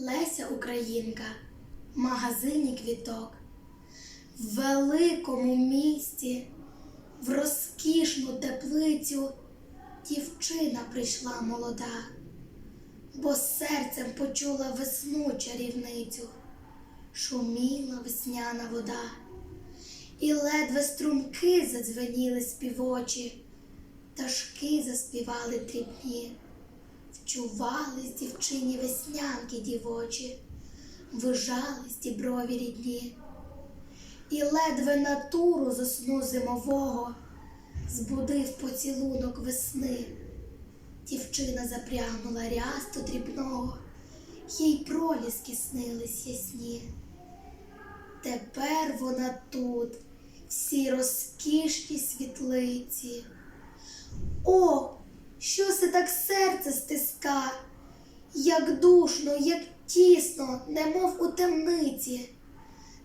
Леся Українка в магазині квіток, в великому місті, в розкішну теплицю дівчина прийшла молода, бо серцем почула весну чарівницю, шуміла весняна вода, і ледве струмки задзвеніли співочі, пташки заспівали дрібні. Вчувались дівчині веснянки дівочі, вижались діброві рідні, і ледве натуру з сну зимового збудив поцілунок весни. Дівчина запрягнула рясту дрібного, їй проліски снились ясні. Тепер вона тут, всі розкішні світлиці. О, що це так серце стиска, як душно, як тісно, немов у темниці.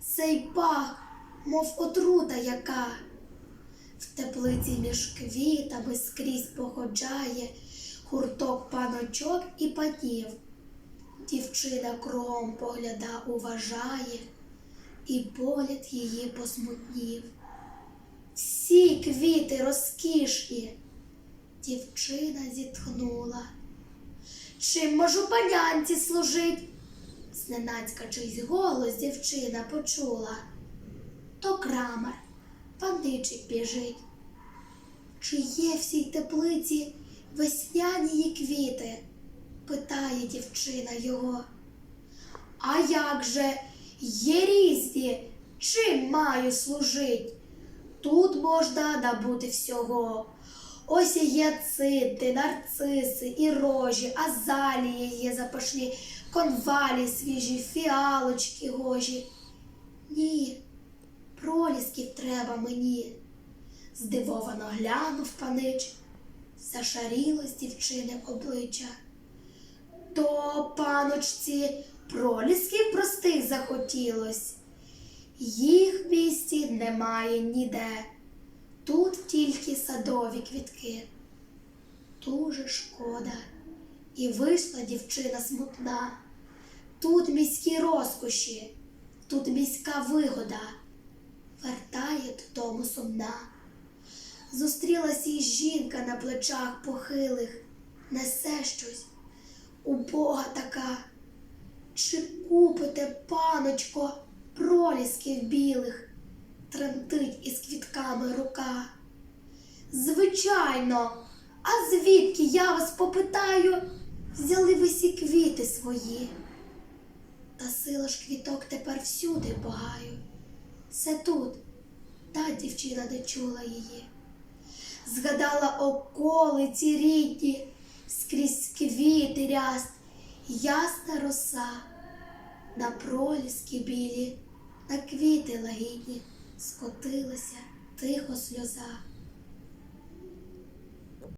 Цей пах, мов отрута яка, в теплиці між квітами скрізь походжає гурток паночок і панів. Дівчина кром погляда уважає, і погляд її посмутнів. Всі квіти розкішні. Дівчина зітхнула. Чим можу панянці служить? Зненацька чийсь голос дівчина почула. То крамар, паничик біжить. Чи є в цій теплиці весняні квіти? питає дівчина його. А як же є різні, чим маю служить? Тут можна набути всього. Ось і гіацинти, нарциси, і рожі, азалії є запашні, конвалі свіжі, фіалочки гожі. Ні, пролісків треба мені. Здивовано глянув панич, зашарілось дівчини обличчя. То, паночці, пролісків простих захотілось. Їх в місті немає ніде. Тут тільки садові квітки. Дуже шкода. І вийшла дівчина смутна. Тут міські розкоші, тут міська вигода. Вертає додому сумна. Зустрілася й жінка на плечах похилих, несе щось. Убога така. Чи купите, паночко, пролісків білих? Тремтить із квітками рука. Звичайно, а звідки я вас попитаю, взяли ви сі квіти свої? Та сила ж квіток тепер всюди багаю. Це тут, та дівчина не чула її. Згадала околиці рідні, скрізь квіти ряст, ясна роса, на проліски білі, на квіти лагідні скотилася тихо сльоза.